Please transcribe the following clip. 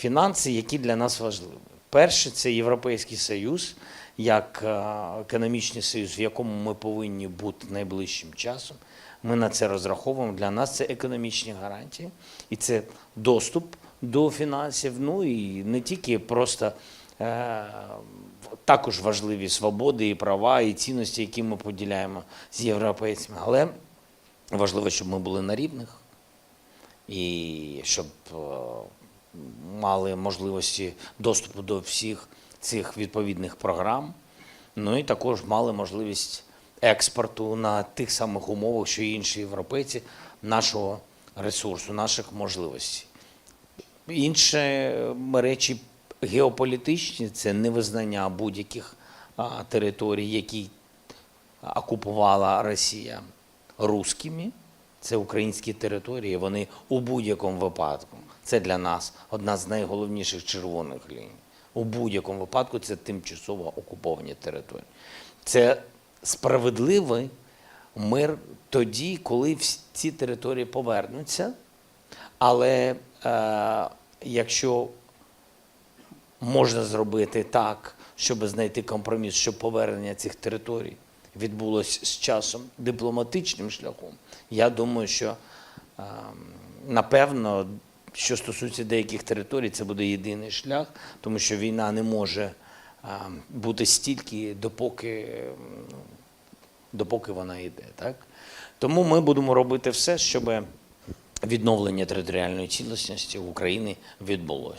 фінанси, які для нас важливі. Перше це Європейський Союз, як е, економічний союз, в якому ми повинні бути найближчим часом. Ми на це розраховуємо. Для нас це економічні гарантії, і це доступ до фінансів. Ну і не тільки просто е, також важливі свободи і права, і цінності, які ми поділяємо з європейцями. Але важливо, щоб ми були на рівних і щоб е, мали можливості доступу до всіх цих відповідних програм. Ну і також мали можливість експорту на тих самих умовах, що і інші європейці, нашого ресурсу, наших можливостей. Інші е, речі геополітичні це невизнання будь-яких територій, які окупувала Росія русскими. Це українські території. Вони у будь-якому випадку. Це для нас одна з найголовніших червоних ліній. У будь-якому випадку це тимчасово окуповані території. Це справедливий мир тоді, коли всі ці території повернуться. Але е, якщо можна зробити так, щоб знайти компроміс, щоб повернення цих територій відбулося з часом дипломатичним шляхом, я думаю, що е, напевно, що стосується деяких територій, це буде єдиний шлях, тому що війна не може бути стільки, допоки, допоки вона йде. Так? Тому ми будемо робити все, щоб відновлення територіальної цілісності України відбулося.